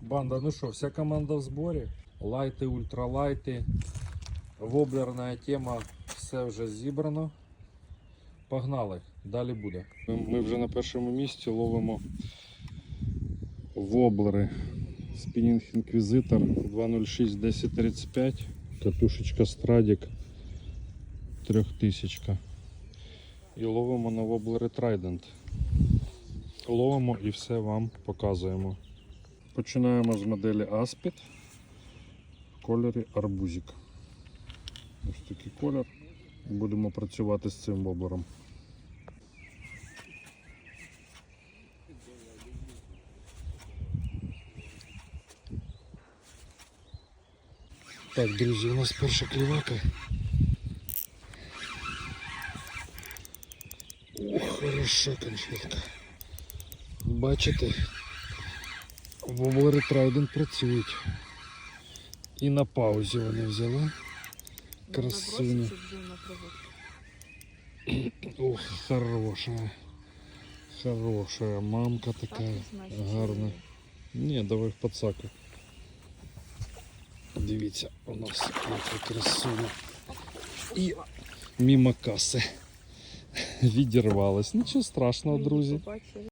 Банда, ну що, вся команда в зборі. Лайти, ультралайти, воблерна тема, все вже зібрано. Погнали, далі буде. Ми вже на першому місці ловимо воблери. Спінінг Інквізитор 206 1035. Катушечка Страдік 3000. І ловимо на воблери Trident. Ловимо і все вам показуємо. Починаємо з моделі Aspid в кольорі арбузик. Ось такий колір. Будемо працювати з цим воблером. Так, друзі, у нас перша клівака. Ох, хороша конфетка. Бачите, воблери Trident працюють. І на паузі вони взяли. Красуня. Ох, хорошая. Хорошая мамка такая. Гарна. Ні, давай в подсаку. Дивіться, у нас яка красуня. І мимо каси. Відірвалась. Нічого страшного, друзі.